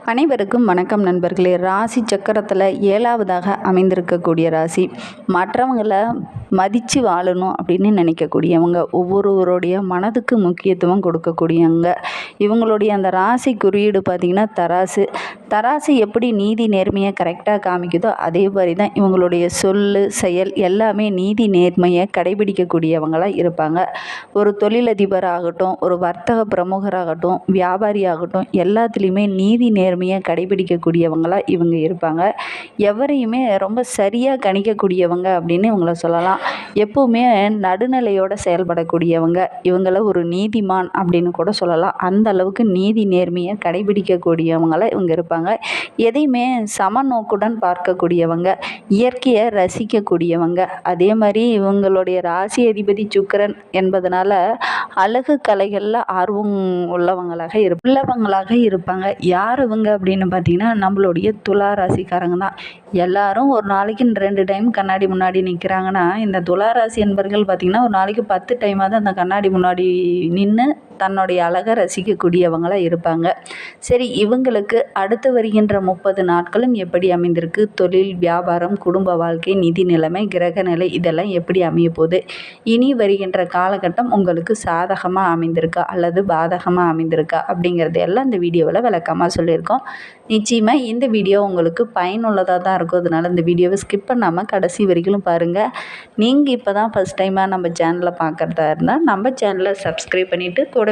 அனைவருக்கும் வணக்கம் நண்பர்களே. ராசி சக்கரத்தில் ஏழாவதாக அமைந்திருக்கக்கூடிய ராசி. மற்றவங்களை மதித்து வாழணும் அப்படின்னு நினைக்கக்கூடியவங்க ஒவ்வொருவருடைய மனதுக்கு முக்கியத்துவம் கொடுக்கக்கூடியவங்க. இவங்களுடைய அந்த ராசி குறியீடு பார்த்திங்கன்னா தராசு. தராசு எப்படி நீதி நேர்மையை கரெக்டாக காமிக்குதோ அதே மாதிரி தான் இவங்களுடைய சொல் செயல் எல்லாமே நீதி நேர்மையை கடைபிடிக்கக்கூடியவங்களாக இருப்பாங்க. ஒரு தொழிலதிபர் ஆகட்டும் ஒரு வர்த்தக பிரமுகராகட்டும் வியாபாரி ஆகட்டும் எல்லாத்துலேயுமே நீதி நேர்மையை கடைபிடிக்கக்கூடியவங்களாக இவங்க இருப்பாங்க. எவரையுமே ரொம்ப சரியாக கணிக்கக்கூடியவங்க அப்படின்னு இவங்கள சொல்லலாம். எப்போவுமே நடுநிலையோடு செயல்படக்கூடியவங்க. இவங்கள ஒரு நீதிமான் அப்படின்னு கூட சொல்லலாம். அந்த அளவுக்கு நீதி நேர்மையை கடைபிடிக்கக்கூடியவங்களாக இவங்க இருப்பாங்க. எதையுமே சமநோக்குடன் பார்க்கக்கூடியவங்க. இயற்கையை ரசிக்கக்கூடியவங்க. அதே மாதிரி இவங்களுடைய ராசி அதிபதி சுக்கரன் என்பதனால அழகு கலைகளில் ஆர்வம் உள்ளவங்களாக இரு உள்ளவங்களாக இருப்பாங்க. யார் இவங்க அப்படின்னு பார்த்தீங்கன்னா நம்மளுடைய துலா ராசிக்காரங்க தான். எல்லாரும் ஒரு நாளைக்கு ரெண்டு டைம் கண்ணாடி முன்னாடி நிற்கிறாங்கன்னா இந்த துலா ராசி என்பர்கள் பார்த்திங்கன்னா ஒரு நாளைக்கு பத்து டைமாவது அந்த கண்ணாடி முன்னாடி நின்று தன்னுடைய அழகை ரசிக்கக்கூடியவங்களாக இருப்பாங்க. சரி இவங்களுக்கு அடுத்து வருகின்ற முப்பது நாட்களும் எப்படி அமைந்திருக்கு? தொழில் வியாபாரம் குடும்ப வாழ்க்கை நிதி நிலைமை கிரக நிலை இதெல்லாம் எப்படி அமைய போகுது? இனி வருகின்ற காலகட்டம் உங்களுக்கு சாதகமாக அமைந்திருக்கா? அல்லது பாதகமாக அமைந்திருக்கா? அப்படிங்கிறது எல்லாம் இந்த வீடியோவில் விளக்கமாக சொல்லியிருக்கோம். நிச்சயமாக இந்த வீடியோ உங்களுக்கு பயனுள்ளதாக தான் இருக்கும். அதனால் இந்த வீடியோவை ஸ்கிப் பண்ணாமல் கடைசி வரைக்கும் பாருங்கள் நீங்கள் இப்போ தான் ஃபஸ்ட் டைமாக நம்ம சேனலை பார்க்குறதா இருந்தால் நம்ம சேனலை சப்ஸ்கிரைப் பண்ணிவிட்டு கூட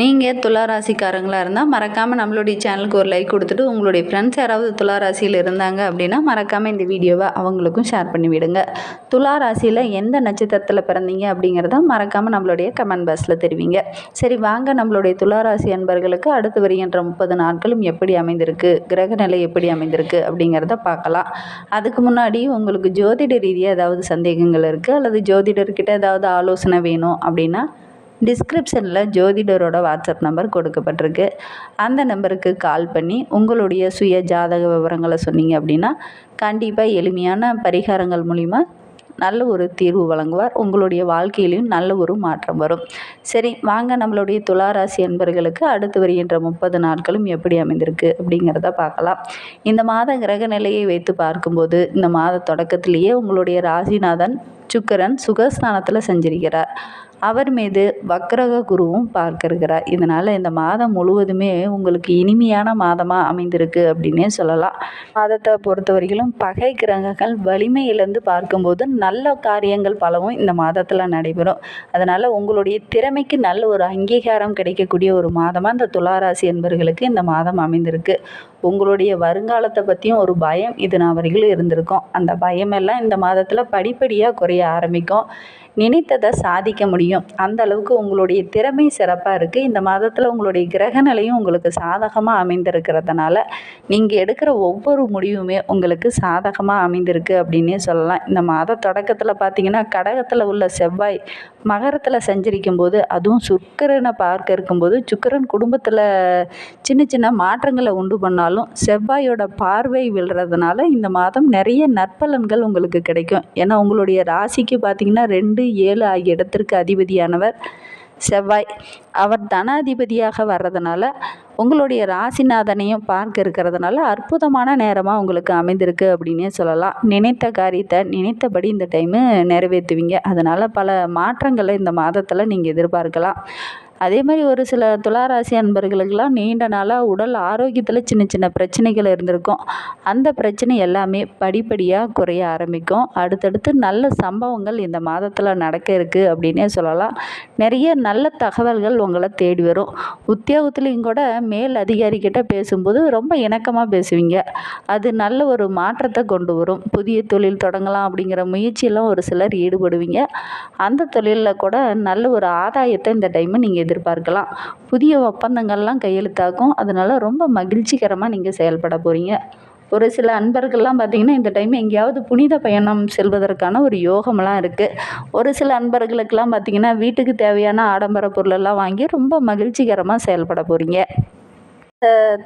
நீங்கள் துளாராசிக்காரங்களாக இருந்தால் மறக்காமல் நம்மளுடைய சேனலுக்கு ஒரு லைக் கொடுத்துட்டு உங்களுடைய ஃப்ரெண்ட்ஸ் யாராவது துளாராசியில் இருந்தாங்க அப்படின்னா மறக்காமல் இந்த வீடியோவை அவங்களுக்கும் ஷேர் பண்ணி விடுங்க. துளாராசியில் எந்த நட்சத்திரத்தில் பிறந்தீங்க அப்படிங்கிறத மறக்காமல் நம்மளுடைய கமெண்ட் பாக்ஸில் தெரிவிங்க. சரி வாங்க நம்மளுடைய துளாராசி அன்பர்களுக்கு அடுத்து வருகின்ற முப்பது நாட்களும் எப்படி அமைந்திருக்கு கிரக நிலை எப்படி அமைந்திருக்கு அப்படிங்கிறத பார்க்கலாம். அதுக்கு முன்னாடி உங்களுக்கு ஜோதிட ரீதியாக ஏதாவது சந்தேகங்கள் இருக்குது அல்லது ஜோதிடர்கிட்ட ஏதாவது ஆலோசனை வேணும் அப்படின்னா டிஸ்கிரிப்ஷனில் ஜோதிடரோட வாட்ஸ்அப் நம்பர் கொடுக்கப்பட்டிருக்கு. அந்த நம்பருக்கு கால் பண்ணி உங்களுடைய சுய ஜாதக விவரங்களை சொன்னீங்க அப்படின்னா கண்டிப்பாக எளிமையான பரிகாரங்கள் மூலிமா நல்ல ஒரு தீர்வு வழங்குவார். உங்களுடைய வாழ்க்கையிலையும் நல்ல ஒரு மாற்றம் வரும். சரி வாங்க நம்மளுடைய துளாராசி அன்பர்களுக்கு அடுத்து வருகின்ற முப்பது நாட்களும் எப்படி அமைந்திருக்கு அப்படிங்கிறத பார்க்கலாம். இந்த மாத கிரக நிலையை வைத்து பார்க்கும்போது இந்த மாத தொடக்கத்திலேயே உங்களுடைய ராசிநாதன் சுக்கரன் சுகஸ்தானத்தில் செஞ்சிருக்கிறார். அவர் மீது வக்ரக குருவும் பார்க்க இருக்கிறார் இதனால் இந்த மாதம் முழுவதுமே உங்களுக்கு இனிமையான மாதமாக அமைந்திருக்கு அப்படின்னே சொல்லலாம். மாதத்தை பொறுத்த வரைக்கும் பகை கிரகங்கள் வலிமையிலேருந்து பார்க்கும்போது நல்ல காரியங்கள் பலவும் இந்த மாதத்தில் நடைபெறும். அதனால் உங்களுடைய திறமைக்கு நல்ல ஒரு அங்கீகாரம் கிடைக்கக்கூடிய ஒரு மாதமாக இந்த துளாராசி என்பவர்களுக்கு இந்த மாதம் அமைந்திருக்கு. உங்களுடைய வருங்காலத்தை பற்றியும் ஒரு பயம் இது நான் வரைக்கும் இருந்திருக்கும். அந்த பயமெல்லாம் இந்த மாதத்தில் படிப்படியாக குறைய ஆரம்பிக்கும். நினைத்ததை சாதிக்க முடியும். அந்த அளவுக்கு உங்களுடைய திறமை சிறப்பாக இருக்குது இந்த மாதத்தில் உங்களுடைய கிரக நிலையும் உங்களுக்கு சாதகமாக அமைந்திருக்கிறதுனால நீங்கள் எடுக்கிற ஒவ்வொரு முடிவுமே உங்களுக்கு சாதகமாக அமைந்திருக்கு அப்படின்னே சொல்லலாம். இந்த மாத தொடக்கத்தில் பார்த்தீங்கன்னா கடகத்தில் உள்ள செவ்வாய் மகரத்தில் சஞ்சரிக்கும் போது அதுவும் சுக்கிரனை பார்க்க இருக்கும்போது சுக்கிரன் குடும்பத்தில் சின்ன சின்ன மாற்றங்களை உண்டு பண்ணாலும் செவ்வாயோட பார்வை விழுறதுனால இந்த மாதம் நிறைய நற்பலன்கள் உங்களுக்கு கிடைக்கும். ஏன்னா உங்களுடைய ராசிக்கு பார்த்தீங்கன்னா ரெண்டு ஏழு ஆகிய இடத்திற்கு அதிபதியானவர் செவ்வாய். அவர் தனாதிபதியாக வர்றதுனால உங்களுடைய ராசிநாதனையும் பார்க்க இருக்கிறதுனால அற்புதமான நேரமாக உங்களுக்கு அமைந்திருக்கு அப்படின்னே சொல்லலாம். நினைத்த காரியத்தை நினைத்தபடி இந்த டைமு நிறைவேற்றுவீங்க. அதனால் பல மாற்றங்களை இந்த மாதத்தில் நீங்கள் எதிர்பார்க்கலாம். அதே மாதிரி ஒரு சில துளாராசி அன்பர்களுக்கெல்லாம் நீண்ட நாளாக உடல் ஆரோக்கியத்தில் சின்ன சின்ன பிரச்சனைகள் இருந்திருக்கும். அந்த பிரச்சனை எல்லாமே படிப்படியாக குறைய ஆரம்பிக்கும். அடுத்தடுத்து நல்ல சம்பவங்கள் இந்த மாதத்தில் நடக்க இருக்குது அப்படின்னே சொல்லலாம். நிறைய நல்ல தகவல்கள் உங்களை தேடி வரும். உத்தியோகத்துலேயும் கூட மேல் அதிகாரிக்கிட்ட பேசும்போது ரொம்ப இணக்கமாக பேசுவீங்க. அது நல்ல ஒரு மாற்றத்தை கொண்டு வரும். புதிய தொழில் தொடங்கலாம் அப்படிங்கிற முயற்சியெல்லாம் ஒரு சிலர் ஈடுபடுவீங்க. அந்த தொழிலில் கூட நல்ல ஒரு ஆதாயத்தை இந்த டைமு நீங்கள் எதிர்பார்க்கலாம். புதிய ஒப்பந்தங்கள்லாம் கையெழுத்தாகும். அதனால் ரொம்ப மகிழ்ச்சிகரமாக நீங்கள் செயல்பட போகிறீங்க ஒரு சில அன்பர்கள்லாம் பார்த்திங்கன்னா இந்த டைம் எங்கேயாவது புனித பயணம் செல்வதற்கான ஒரு யோகமெல்லாம் இருக்குது ஒரு சில அன்பர்களுக்கெல்லாம் பார்த்திங்கன்னா வீட்டுக்கு தேவையான ஆடம்பர பொருளெல்லாம் வாங்கி ரொம்ப மகிழ்ச்சிகரமாக செயல்பட போகிறீங்க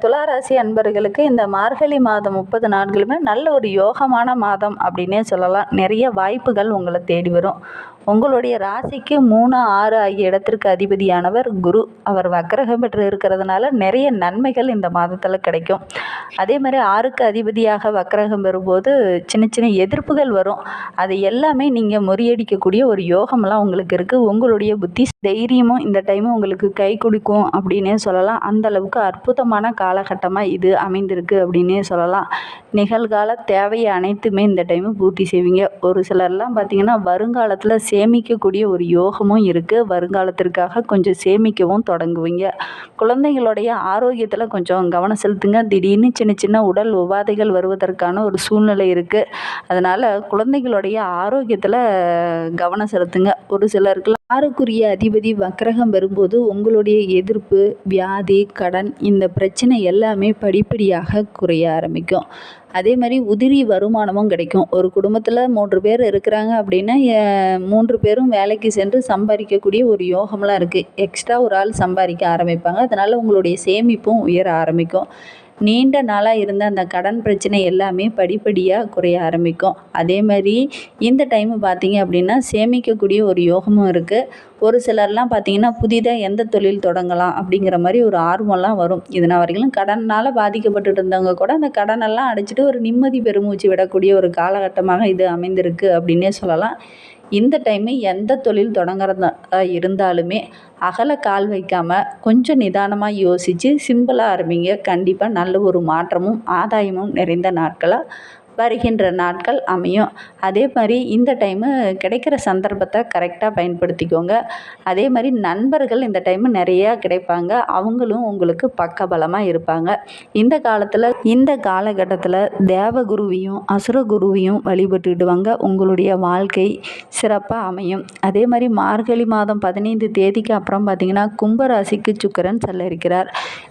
துளாராசி அன்பர்களுக்கு இந்த மார்கழி மாதம் முப்பது நாட்களுமே நல்ல ஒரு யோகமான மாதம் அப்படின்னே சொல்லலாம். நிறைய வாய்ப்புகள் உங்களை தேடி வரும். உங்களுடைய ராசிக்கு மூணு ஆறு ஆகிய இடத்திற்கு அதிபதியானவர் குரு. அவர் வக்கரகம் பெற்று இருக்கிறதுனால நிறைய நன்மைகள் இந்த மாதத்தில் கிடைக்கும். அதே மாதிரி ஆறுக்கு அதிபதியாக வக்கரகம் பெறும்போது சின்ன சின்ன எதிர்ப்புகள் வரும். அது எல்லாமே நீங்கள் முறியடிக்கக்கூடிய ஒரு யோகம்லாம் உங்களுக்கு இருக்குது உங்களுடைய புத்தி தைரியமும் இந்த டைமும் உங்களுக்கு கை கொடுக்கும் அப்படின்னே சொல்லலாம். அந்த அளவுக்கு பொருத்தமான காலகட்டமாக இது அமைந்திருக்கு அப்படின்னே சொல்லலாம். நிகழ்கால தேவையை அனைத்துமே இந்த டைமு பூர்த்தி செய்வீங்க. ஒரு சிலர்லாம் பார்த்தீங்கன்னா வருங்காலத்தில் சேமிக்கக்கூடிய ஒரு யோகமும் இருக்குது வருங்காலத்திற்காக கொஞ்சம் சேமிக்கவும் தொடங்குவீங்க. குழந்தைங்களுடைய ஆரோக்கியத்தில் கொஞ்சம் கவனம் செலுத்துங்க. திடீர்னு சின்ன சின்ன உடல் உபாதைகள் வருவதற்கான ஒரு சூழ்நிலை இருக்குது அதனால் குழந்தைகளுடைய ஆரோக்கியத்தில் கவனம் செலுத்துங்க. ஒரு சிலருக்குலாம் ஆறுக்குரிய அதிபதி வக்கரகம் வரும்போது உங்களுடைய எதிர்ப்பு வியாதி கடன் இந்த பிரச்சனை எல்லாமே படிப்படியாக குறைய ஆரம்பிக்கும். அதே மாதிரி உதிரி வருமானமும் கிடைக்கும். ஒரு குடும்பத்தில் மூன்று பேர் இருக்கிறாங்க அப்படின்னா மூன்று பேரும் வேலைக்கு சென்று சம்பாதிக்கக்கூடிய ஒரு யோகம்லாம் இருக்குது எக்ஸ்ட்ரா ஒரு ஆள் சம்பாதிக்க ஆரம்பிப்பாங்க. அதனால் உங்களுடைய சேமிப்பும் உயர ஆரம்பிக்கும். நீண்ட நாளாக இருந்த அந்த கடன் பிரச்சனை எல்லாமே படிப்படியாக குறைய ஆரம்பிக்கும். அதே மாதிரி இந்த டைம் பார்த்தீங்க அப்படின்னா சேமிக்கக்கூடிய ஒரு யோகமும் இருக்குது ஒரு சிலர்லாம் பார்த்தீங்கன்னா புதிதாக எந்த தொழில் தொடங்கலாம் அப்படிங்கிற மாதிரி ஒரு ஆர்வம்லாம் வரும். இதனால் வரைக்கும் கடனால் பாதிக்கப்பட்டுட்டு இருந்தவங்க கூட அந்த கடனெல்லாம் அடைச்சிட்டு ஒரு நிம்மதி பெருமூச்சு விடக்கூடிய ஒரு காலகட்டமாக இது அமைந்திருக்கு அப்படின்னே சொல்லலாம். இந்த டைமு எந்த தொழில் தொடங்குறதா இருந்தாலுமே அகல கால் வைக்காமல் கொஞ்சம் நிதானமாக யோசித்து சிம்பிளாக ஆரம்பிங்க. கண்டிப்பாக நல்ல ஒரு மாற்றமும் ஆதாயமும் நிறைந்த நாட்களாக வருகின்ற நாட்கள் அமையும். அதே மாதிரி இந்த டைமு கிடைக்கிற சந்தர்ப்பத்தை கரெக்டாக பயன்படுத்திக்கோங்க. அதே மாதிரி நண்பர்கள் இந்த டைமு நிறையா கிடைப்பாங்க. அவங்களும் உங்களுக்கு பக்கபலமாக இருப்பாங்க. இந்த காலத்தில் இந்த காலகட்டத்தில் தேவகுருவையும் அசுரகுருவையும் வழிபட்டுடுவாங்க உங்களுடைய வாழ்க்கை சிறப்பாக அமையும். அதே மாதிரி மார்கழி மாதம் பதினைந்து தேதிக்கு அப்புறம் பார்த்தீங்கன்னா கும்பராசிக்கு சுக்கரன் செல்ல இருக்கிறார்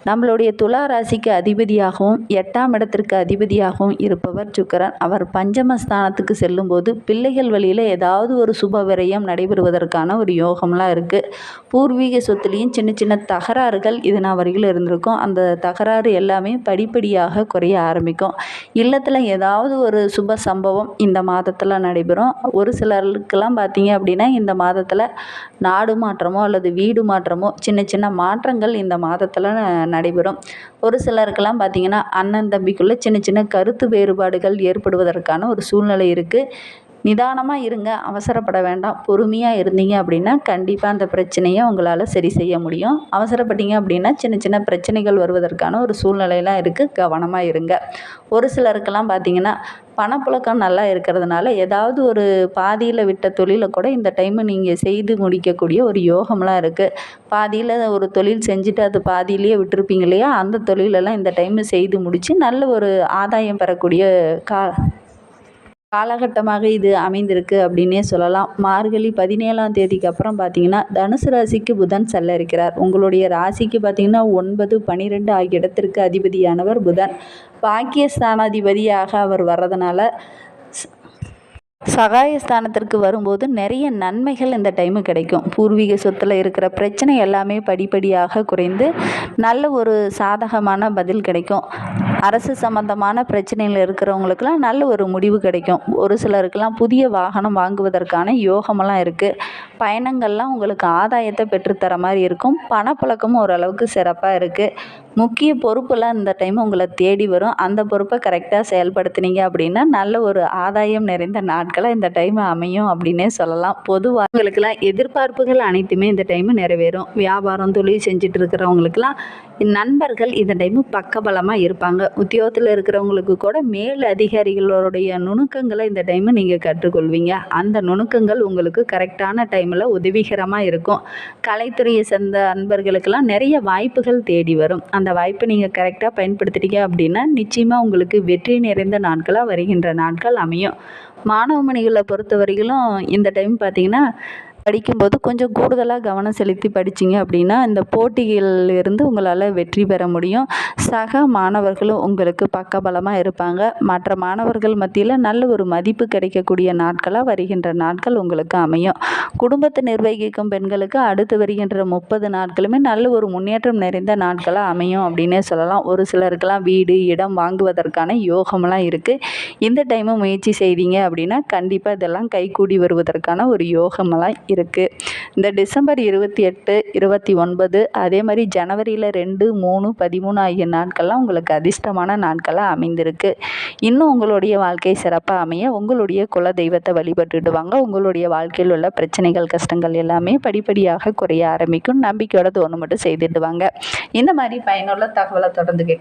நம்மளுடைய துலா ராசிக்கு அதிபதியாகவும் எட்டாம் இடத்திற்கு அதிபதியாகவும் இருப்பவர் சுக்கரன். அவர் பஞ்சமஸ்தானத்துக்கு செல்லும்போது பிள்ளைகள் வழியில் ஏதாவது ஒரு சுப விரயம் நடைபெறுவதற்கான ஒரு யோகம்லாம் இருக்குது பூர்வீக சொத்துலேயும் சின்ன சின்ன தகராறுகள் இது நான் வரையில் இருந்திருக்கும். அந்த தகராறு எல்லாமே படிப்படியாக குறைய ஆரம்பிக்கும். இல்லத்தில் ஏதாவது ஒரு சுப சம்பவம் இந்த மாதத்தில் நடைபெறும். ஒரு சிலருக்கெல்லாம் பார்த்தீங்க அப்படின்னா இந்த மாதத்தில் நாடு மாற்றமோ அல்லது வீடு மாற்றமோ சின்ன சின்ன மாற்றங்கள் இந்த மாதத்தில் நடைபெறும். ஒரு சிலருக்கெல்லாம் பார்த்தீங்கன்னா அண்ணன் தம்பிக்குள்ளே சின்ன சின்ன கருத்து வேறுபாடுகள் ஏற்படுவதற்கான ஒரு சூழ்நிலை இருக்குது நிதானமாக இருங்க அவசரப்பட வேண்டாம். பொறுமையாக இருந்தீங்க அப்படின்னா கண்டிப்பாக அந்த பிரச்சனையை உங்களால் சரி செய்ய முடியும். அவசரப்பட்டீங்க அப்படின்னா சின்ன சின்ன பிரச்சனைகள் வருவதற்கான ஒரு சூழ்நிலையெல்லாம் இருக்குது கவனமாக இருங்க. ஒரு சிலருக்கெல்லாம் பார்த்தீங்கன்னா பணப்புழக்கம் நல்லா இருக்கிறதுனால ஏதாவது ஒரு பாதியில் விட்ட தொழிலை கூட இந்த டைமு நீங்கள் செய்து முடிக்கக்கூடிய ஒரு யோகம்லாம் இருக்குது பாதியில் ஒரு தொழில் செஞ்சுட்டு அது பாதியிலேயே விட்டுருப்பீங்க இல்லையா? அந்த தொழிலெல்லாம் இந்த டைமு செய்து முடித்து நல்ல ஒரு ஆதாயம் பெறக்கூடிய கா காலகட்டமாக இது அமைந்திருக்கு அப்படின்னே சொல்லலாம். மார்கழி பதினேழாம் தேதிக்கு அப்புறம் பார்த்தீங்கன்னா தனுசு ராசிக்கு புதன் செல்ல இருக்கிறார் உங்களுடைய ராசிக்கு பார்த்தீங்கன்னா ஒன்பது பனிரெண்டு ஆகிய இடத்திற்கு அதிபதியானவர் புதன். பாக்கியஸ்தானாதிபதியாக அவர் வர்றதுனால சகாயஸ்தானத்திற்கு வரும்போது நிறைய நன்மைகள் இந்த டைமு கிடைக்கும். பூர்வீக சொத்தில் இருக்கிற பிரச்சனை எல்லாமே படிப்படியாக குறைந்து நல்ல ஒரு சாதகமான பதில் கிடைக்கும். அரசு சம்பந்தமான பிரச்சனையில் இருக்கிறவங்களுக்கெல்லாம் நல்ல ஒரு முடிவு கிடைக்கும். ஒரு சிலருக்கெல்லாம் புதிய வாகனம் வாங்குவதற்கான யோகமெல்லாம் இருக்குது பயணங்கள்லாம் உங்களுக்கு ஆதாயத்தை பெற்றுத்தர மாதிரி இருக்கும். பணப்புழக்கமும் ஓரளவுக்கு சிறப்பாக இருக்குது முக்கிய பொறுப்பெல்லாம் இந்த டைம் உங்களை தேடி வரும். அந்த பொறுப்பை கரெக்டாக செயல்படுத்துனீங்க அப்படின்னா நல்ல ஒரு ஆதாயம் நிறைந்த நாட்களாக இந்த டைம் அமையும் அப்படின்னே சொல்லலாம். பொதுவாக உங்களுக்கெல்லாம் எதிர்பார்ப்புகள் அனைத்துமே இந்த டைமு நிறைவேறும். வியாபாரம் தொழில் செஞ்சுட்டு இருக்கிறவங்களுக்கெல்லாம் நண்பர்கள் இந்த டைமு பக்கபலமாக இருப்பாங்க. உத்தியோகத்தில் இருக்கிறவங்களுக்கு கூட மேல் அதிகாரிகளுடைய நுணுக்கங்களை இந்த டைமு நீங்கள் கற்றுக்கொள்வீங்க. அந்த நுணுக்கங்கள் உங்களுக்கு கரெக்டான டைம் டைமில் உதவிகரமாக இருக்கும். கலைத்துறையை சேர்ந்த அன்பர்களுக்கெல்லாம் நிறைய வாய்ப்புகள் தேடி வரும். அந்த வாய்ப்பை நீங்கள் கரெக்டாக பயன்படுத்திட்டீங்க அப்படின்னா நிச்சயமாக உங்களுக்கு வெற்றி நிறைந்த நாட்களாக வருகின்ற நாட்கள் அமையும். மாணவ மணிகளை பொறுத்த வரையிலும் இந்த டைம் பார்த்தீங்கன்னா படிக்கும்போது கொஞ்சம் கூடுதலாக கவனம் செலுத்தி படிச்சிங்க அப்படின்னா இந்த போட்டிகளில் இருந்து உங்களால் வெற்றி பெற முடியும். சக மாணவர்களும் உங்களுக்கு பக்கபலமாக இருப்பாங்க. மற்ற மாணவர்கள் மத்தியில் நல்ல ஒரு மதிப்பு கிடைக்கக்கூடிய நாட்களாக வருகின்ற நாட்கள் உங்களுக்கு அமையும். குடும்பத்தை நிர்வகிக்கும் பெண்களுக்கு அடுத்து வருகின்ற முப்பது நாட்களுமே நல்ல ஒரு முன்னேற்றம் நிறைந்த நாட்களாக அமையும் அப்படின்னே சொல்லலாம். ஒரு சிலருக்கெல்லாம் வீடு இடம் வாங்குவதற்கான யோகமெல்லாம் இருக்குது இந்த டைமும் முயற்சி செய்தீங்க அப்படின்னா கண்டிப்பாக இதெல்லாம் கைகூடி வருவதற்கான ஒரு யோகமெல்லாம் இருக்குது இந்த டிசம்பர் இருபத்தி எட்டு இருபத்தி ஒன்பது அதே மாதிரி ஜனவரியில் ரெண்டு மூணு பதிமூணு ஆகிய நாட்கள்லாம் உங்களுக்கு அதிர்ஷ்டமான நாட்களாக அமைந்திருக்கு. இன்னும் உங்களுடைய வாழ்க்கை சிறப்பாக அமைய உங்களுடைய குல தெய்வத்தை வழிபட்டுட்டு வாங்க உங்களுடைய வாழ்க்கையில் உள்ள பிரச்சனைகள் கஷ்டங்கள் எல்லாமே படிப்படியாக குறைய ஆரம்பிக்கும். நம்பிக்கையோட தோணு மட்டும் செய்துட்டு வாங்க இந்த மாதிரி பயனுள்ள தகவலை தொடர்ந்து கேட்க